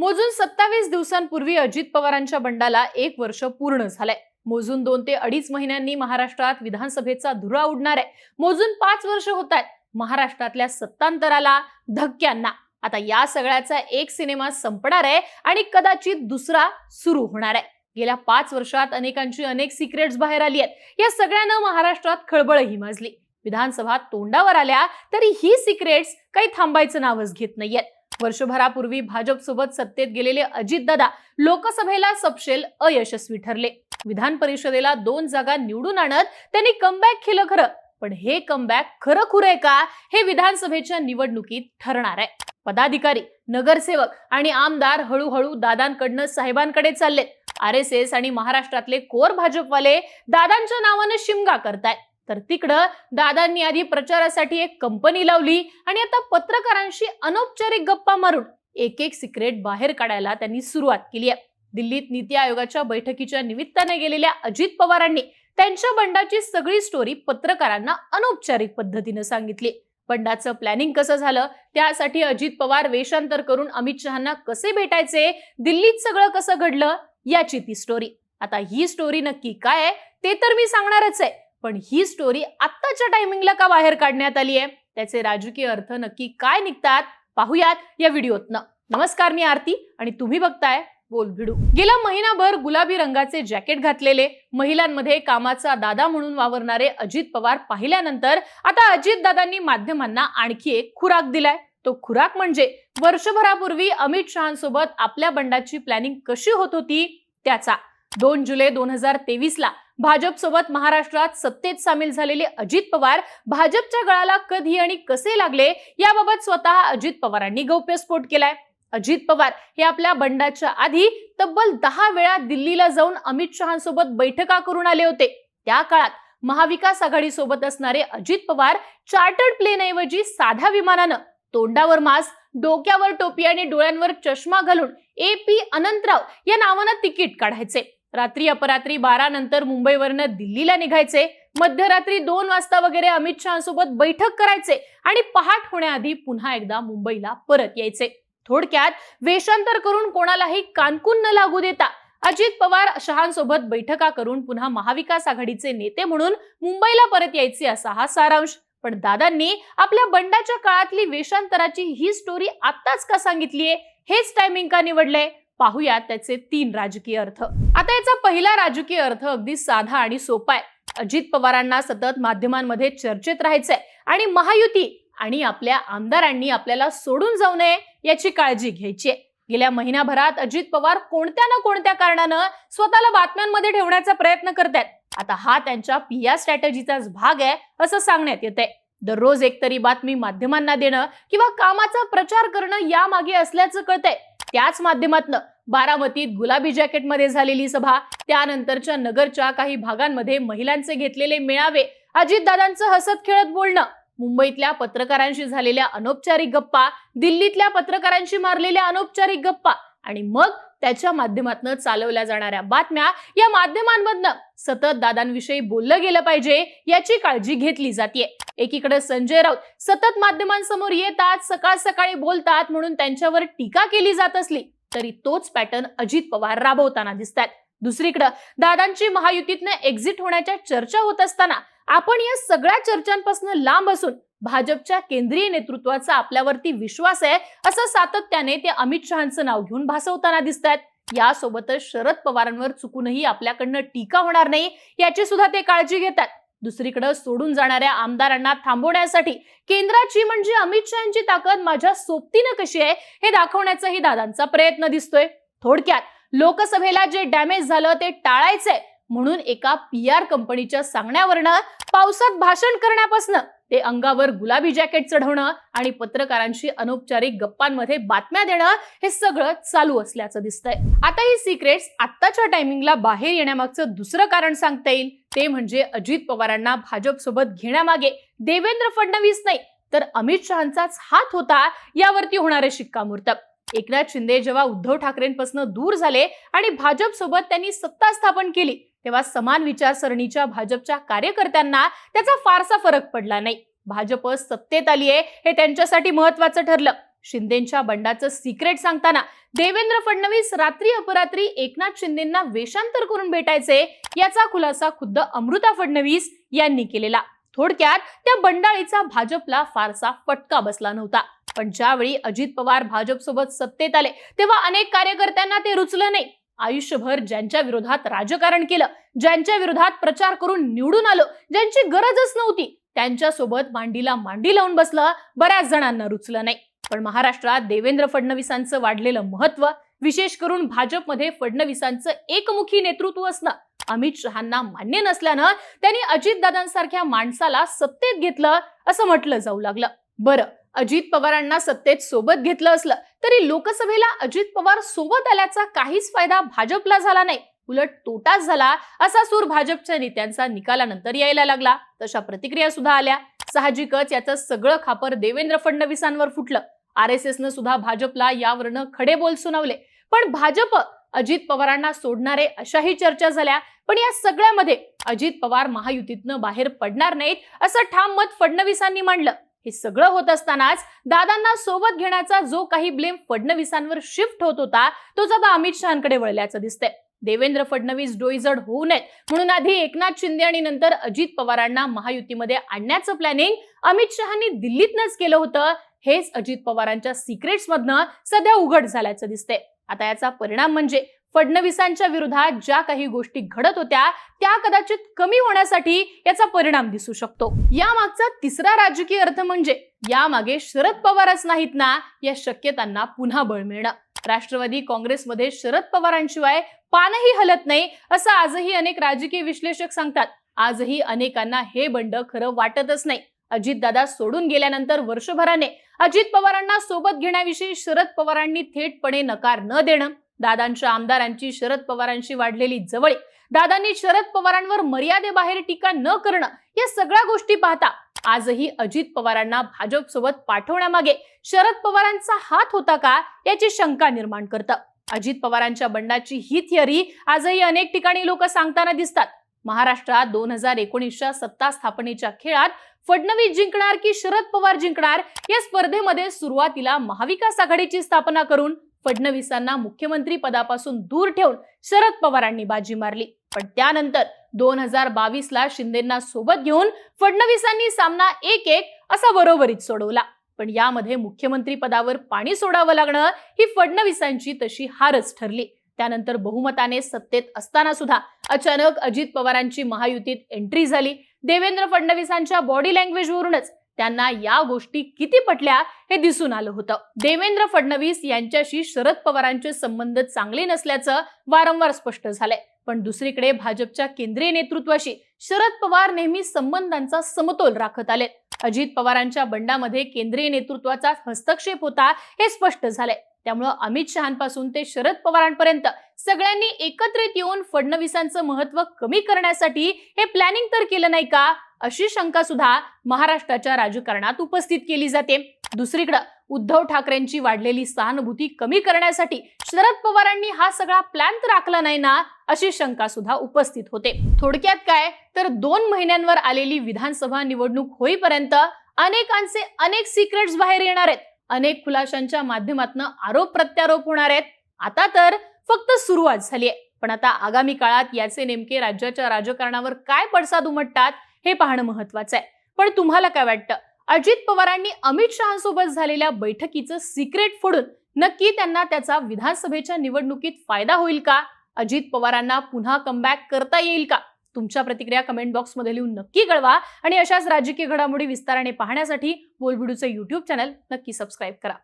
मोजून सत्तावीस दिवसांपूर्वी अजित पवारांच्या बंडाला एक वर्ष पूर्ण झालंय. मोजून दोन ते अडीच महिन्यांनी महाराष्ट्रात विधानसभेचा धुरा उडणार आहे. मोजून पाच वर्ष होत आहेत महाराष्ट्रातल्या सत्तांतराला धक्क्यांना. आता या सगळ्याचा एक सिनेमा संपणार आहे आणि कदाचित दुसरा सुरू होणार आहे. गेल्या पाच वर्षात अनेकांची अनेक सिक्रेट्स बाहेर आली आहेत. या सगळ्यानं महाराष्ट्रात खळबळही माजली. विधानसभा तोंडावर आल्या तरी ही सिक्रेट्स काही थांबायचं नावच घेत नाहीयेत. वर्षभरापूर्वी भाजपसोबत सत्तेत गेलेले अजितदादा लोकसभेला सपशेल अयशस्वी ठरले. विधान परिषदेला दोन जागा निवडून आणत त्यांनी कमबॅक केलं खरं. पण हे कमबॅक खरं खुरंय का हे विधानसभेच्या निवडणुकीत ठरणार आहे. पदाधिकारी नगरसेवक आणि आमदार हळूहळू दादांकडनं साहेबांकडे चालले आर एस एस आणि महाराष्ट्रातले कोर भाजपवाले दादांच्या नावानं शिमगा करतायत. तर तिकडं दादांनी आधी प्रचारासाठी एक कंपनी लावली आणि आता पत्रकारांशी अनौपचारिक गप्पा मारून एक एक सिक्रेट बाहेर काढायला त्यांनी सुरुवात केली आहे. दिल्लीत नीती आयोगाच्या बैठकीच्या निमित्ताने गेलेल्या अजित पवारांनी त्यांच्या बंडाची सगळी स्टोरी पत्रकारांना अनौपचारिक पद्धतीनं सांगितली. बंडाचं प्लॅनिंग कसं झालं? त्यासाठी अजित पवार वेषांतर करून अमित शहाना कसे भेटायचे? दिल्लीत सगळं कसं घडलं? याची ती स्टोरी आता ही स्टोरी नक्की काय आहे? ते तर मी सांगणारच आहे. पण ही स्टोरी आत्ताच्या टायमिंगला का बाहेर काढण्यात आली आहे? त्याचे राजकीय अर्थ नक्की काय निघतात? पाहूयात या व्हिडिओतनं. नमस्कार मी आरती आणि तुम्ही बघताय बोल भिडू. गेला महिनाभर गुलाबी रंगाचे जॅकेट घातलेले. महिलांमध्ये कामाचा दादा म्हणून वावरणारे अजित पवार पाहिल्यानंतर आता अजित दादांनी माध्यमांना आणखी एक खुराक दिलाय. तो खुराक म्हणजे वर्षभरापूर्वी अमित शहांसोबत आपल्या बंडाची प्लॅनिंग कशी होत होती? त्याचा. दोन जुलै दोन हजार तेवीसला भाजपसोबत महाराष्ट्रात सत्तेत सामील झालेले अजित पवार भाजपच्या गळाला कधी आणि कसे लागले याबाबत स्वतः अजित पवारांनी गौप्यस्फोट केलाय. अजित पवार हे आपल्या बंडाच्या आधी तब्बल दहा वेळा दिल्लीला जाऊन अमित शहांसोबत बैठका करून आले होते. त्या काळात महाविकास आघाडी सोबत असणारे अजित पवार चार्टर्ड प्लेन ऐवजी साध्या विमानानं तोंडावर मास्क डोक्यावर टोपी आणि डोळ्यांवर चष्मा घालून ए पी अनंतराव या नावानं तिकीट काढायचे. रात्री अपरात्री बारा नंतर मुंबईवरनं दिल्लीला निघायचे. मध्यरात्री दोन वाजता वगैरे अमित शहासोबत बैठक करायचे आणि पहाट होण्याआधी पुन्हा एकदा मुंबईला परत यायचे. थोडक्यात वेषांतर करून कोणालाही कानकून न लागू देता अजित पवार शहांसोबत बैठका करून पुन्हा महाविकास आघाडीचे नेते म्हणून मुंबईला परत यायचे असा हा सारांश. पण दादांनी आपल्या बंडाच्या काळातली वेषांतराची ही स्टोरी आत्ताच का सांगितलीये? हेच टायमिंग का निवडलंय? पाहूयात त्याचे तीन राजकीय अर्थ. आता याचा पहिला राजकीय अर्थ अगदी साधा आणि सोपा आहे. अजित पवारांना सतत माध्यमांमध्ये चर्चेत राहायचंय आणि महायुती आणि आपल्या आमदारांनी आपल्याला सोडून जाऊ नये याची काळजी घ्यायची आहे. गेल्या महिनाभरात अजित पवार कोणत्या ना कोणत्या कारणानं स्वतःला बातम्यांमध्ये ठेवण्याचा प्रयत्न करतायत. आता हा त्यांच्या पिया स्ट्रॅटेजीचाच भाग आहे असं सांगण्यात येते दररोज एकतरी बातमी माध्यमांना देणं किंवा कामाचा प्रचार करणं यामागे असल्याचं कळतंय. त्याच माध्यमातनं बारामतीत गुलाबी जॅकेटमध्ये झालेली सभा त्यानंतरच्या नगरच्या काही भागांमध्ये महिलांचे घेतलेले मेळावे अजितदादांचं हसत खेळत बोलणं मुंबईतल्या पत्रकारांशी झालेल्या अनौपचारिक गप्पा दिल्लीतल्या पत्रकारांशी मारलेल्या अनौपचारिक गप्पा आणि मग त्याच्या माध्यमातून चालवल्या जाणाऱ्या बातम्या या माध्यमांमधनं सतत दादांविषयी बोललं गेलं पाहिजे याची काळजी घेतली जाते एकीकडे संजय राऊत सतत माध्यमांसमोर येतात सकाळ सकाळी बोलतात म्हणून त्यांच्यावर टीका केली जात असली तरी तोच पॅटर्न अजित पवार राबवताना दिसतात दुसरीकडे दादांची महायुतीतनं एक्झिट होण्याच्या चर्चा होत असताना आपण या सगळ्या चर्चांपासून लांब असून भाजपच्या केंद्रीय नेतृत्वाचा आपल्यावरती विश्वास आहे असं सातत्याने ते अमित शहाचं नाव घेऊन भासवताना दिसत आहेत यासोबतच शरद पवारांवर चुकूनही आपल्याकडनं टीका होणार नाही याची सुद्धा ते काळजी घेतात. दुसरीकडे सोडून जाणाऱ्या आमदारांना थांबवण्यासाठी केंद्राची म्हणजे अमित शहाची ताकद माझ्या सोबतीनं कशी आहे हे दाखवण्याचाही दादांचा प्रयत्न दिसतोय. थोडक्यात लोकसभेला जे डॅमेज झालं ते टाळायचंय. म्हणून एका पी आर कंपनीच्या सांगण्यावरनं पावसात भाषण करण्यापासून ते अंगावर गुलाबी जॅकेट चढवणं आणि पत्रकारांशी अनौपचारिक गप्पांमध्ये बातम्या देणं हे सगळं चालू असल्याचं दिसतंय. आता ही सिक्रेट्स आत्ताच्या टायमिंगला बाहेर येण्यामागचं दुसरं कारण सांगता येईल. ते म्हणजे अजित पवारांना भाजपसोबत घेण्यामागे देवेंद्र फडणवीस नाही तर अमित शहांचाच हात होता यावरती होणारे शिक्कामोर्तब. एकनाथ शिंदे जेव्हा उद्धव ठाकरेंपासून दूर झाले आणि भाजपसोबत त्यांनी सत्ता स्थापन केली तेव्हा समान विचारसरणीच्या भाजपच्या कार्यकर्त्यांना त्याचा फारसा फरक पडला नाही. भाजप सत्तेत आली आहे हे त्यांच्यासाठी महत्वाचं ठरलं. शिंदेच्या बंडाचं सिक्रेट सांगताना देवेंद्र फडणवीस रात्री अपरात्री एकनाथ शिंदेना वेषांतर करून भेटायचे याचा खुलासा खुद्द अमृता फडणवीस यांनी केलेला. थोडक्यात त्या बंडाळीचा भाजपला फारसा फटका बसला नव्हता. पण ज्यावेळी अजित पवार भाजपसोबत सत्तेत आले तेव्हा अनेक कार्यकर्त्यांना ते रुचलं नाही. आयुष्यभर ज्यांच्या विरोधात राजकारण केलं ज्यांच्या विरोधात प्रचार करून निवडून आलो ज्यांची गरजच नव्हती त्यांच्यासोबत मांडीला मांडी लावून बसलं बऱ्याच जणांना रुचलं नाही. पण महाराष्ट्रात देवेंद्र फडणवीसांचं वाढलेलं महत्त्व विशेष करून भाजपमध्ये फडणवीसांचं एकमुखी नेतृत्व असणं अमित शहांना मान्य नसल्यानं त्यांनी अजितदादांसारख्या माणसाला सत्तेत घेतलं असं म्हटलं जाऊ लागलं. बरं अजित पवारांना सत्तेत सोबत घेतलं असलं तरी लोकसभेला अजित पवार सोबत आल्याचा काहीच फायदा भाजपला झाला नाही. उलट तोटाच झाला असा सूर भाजपच्या नेत्यांचा निकालानंतर यायला लागला. तशा प्रतिक्रिया सुद्धा आल्या. साहजिकच याचं सगळं खापर देवेंद्र फडणवीसांवर फुटलं. आर एस एसनं सुद्धा भाजपला यावरनं खडे बोल सुनावले. पण भाजप अजित पवारांना सोडणारे अशाही चर्चा झाल्या. पण या सगळ्यामध्ये अजित पवार महायुतीतनं बाहेर पडणार नाहीत असं ठाम मत फडणवीसांनी मांडलं. हे सगळं होत असतानाच दादांना सोबत घेण्याचा जो काही ब्लेम फडणवीसांवर शिफ्ट होत होता तोच आता अमित शहाकडे वळल्याचं दिसतंय. देवेंद्र फडणवीस डोईजड होऊ नयेत. म्हणून आधी एकनाथ शिंदे आणि नंतर अजित पवारांना महायुतीमध्ये आणण्याचं प्लॅनिंग अमित शहानी दिल्लीतनंच केलं होतं. हेच अजित पवारांच्या सिक्रेट्स मधनं सध्या उघड झाल्याचं दिसतंय. आता याचा परिणाम म्हणजे फडणवीसांच्या विरोधात ज्या काही गोष्टी घडत होत्या त्या कदाचित कमी होण्यासाठी याचा परिणाम दिसू शकतो. या मागचा तिसरा राजकीय अर्थ म्हणजे यामागे शरद पवारच नाहीत ना या शक्यतांना पुन्हा बळ मिळणं. राष्ट्रवादी काँग्रेसमध्ये शरद पवारांशिवाय पानही हलत नाही असं आजही अनेक राजकीय विश्लेषक सांगतात. आजही अनेकांना हे बंड खरं वाटतच नाही. अजितदादा सोडून गेल्यानंतर वर्षभराने अजित पवारांना सोबत घेण्याविषयी शरद पवारांनी थेटपणे नकार न देणं दादांच्या आमदारांची शरद पवारांशी वाढलेली जवळी दादांनी शरद पवारांवर मर्यादेबाहेर टीका न करणं या सगळ्या गोष्टी पाहता आजही अजित पवारांना भाजपसोबत पाठवण्यामागे शरद पवारांचा हात होता का याची शंका निर्माण करतं. अजित पवारांच्या बंडाची ही थिअरी आजही अनेक ठिकाणी लोक सांगताना दिसतात. महाराष्ट्रात दोन हजार एकोणीसच्या सत्ता स्थापनेच्या खेळात फडणवीस जिंकणार की शरद पवार जिंकणार या स्पर्धेमध्ये सुरुवातीला महाविकास आघाडीची स्थापना करून फडणवीसांना मुख्यमंत्री पदापासून दूर ठेवून शरद पवारांनी बाजी मारली. पण त्यानंतर दोन हजार बावीस ला शिंदेना सोबत घेऊन फडणवीसांनी सामना एक एक असा बरोबरीत सोडवला. पण यामध्ये मुख्यमंत्री पदावर पाणी सोडावं लागणं ही फडणवीसांची तशी हारच ठरली. त्यानंतर बहुमताने सत्तेत असताना सुद्धा अचानक अजित पवारांची महायुतीत एंट्री झाली. देवेंद्र फडणवीसांच्या बॉडी लँग्वेजवरूनच त्यांना या गोष्टी किती पटल्या हे दिसून आलं होतं. देवेंद्र फडणवीस यांच्याशी शरद पवारांचे संबंध चांगले नसल्याचं वारंवार स्पष्ट झालंय. पण दुसरीकडे भाजपच्या केंद्रीय नेतृत्वाशी शरद पवार नेहमी संबंधांचा समतोल राखत आले. अजित पवारांच्या बंडामध्ये केंद्रीय नेतृत्वाचा हस्तक्षेप होता हे स्पष्ट झालंय. त्यामुळं अमित शहापासून ते शरद पवारांपर्यंत सगळ्यांनी एकत्रित येऊन फडणवीसांचं महत्त्व कमी करण्यासाठी हे प्लॅनिंग तर केलं नाही का? अशी शंका सुद्धा महाराष्ट्राच्या राजकारणात उपस्थित केली जाते. दुसरीकडे उद्धव ठाकरेंची वाढलेली सहानुभूती कमी करण्यासाठी शरद पवारांनी हा सगळा प्लॅन तर आखला नाही ना अशी शंका सुद्धा उपस्थित होते. थोडक्यात काय? तर दोन महिन्यांवर आलेली विधानसभा निवडणूक होईपर्यंत अनेकांचे अनेक सिक्रेट्स बाहेर येणार आहेत. अनेक खुलाशांच्या माध्यमातून आरोप प्रत्यारोप होणार आहेत. आता तर फक्त सुरुवात झाली आहे पण आता आगामी काळात याचे नेमके राज्याच्या राजकारणावर काय पडसाद उमटतात? हे पाहणं महत्वाचं आहे. पण तुम्हाला काय वाटतं? अजित पवारांनी अमित शहासोबत झालेल्या बैठकीचं सिक्रेट फोडून नक्की त्यांना त्याचा विधानसभेच्या निवडणुकीत फायदा होईल का? अजित पवारांना पुन्हा कमबॅक करता येईल का? तुमच्या प्रतिक्रिया कमेंट बॉक्समध्ये लिहून नक्की कळवा आणि अशाच राजकीय घडामोडी विस्ताराने पाहण्यासाठी बोलबिडूचं युट्यूब चॅनल नक्की सबस्क्राईब करा.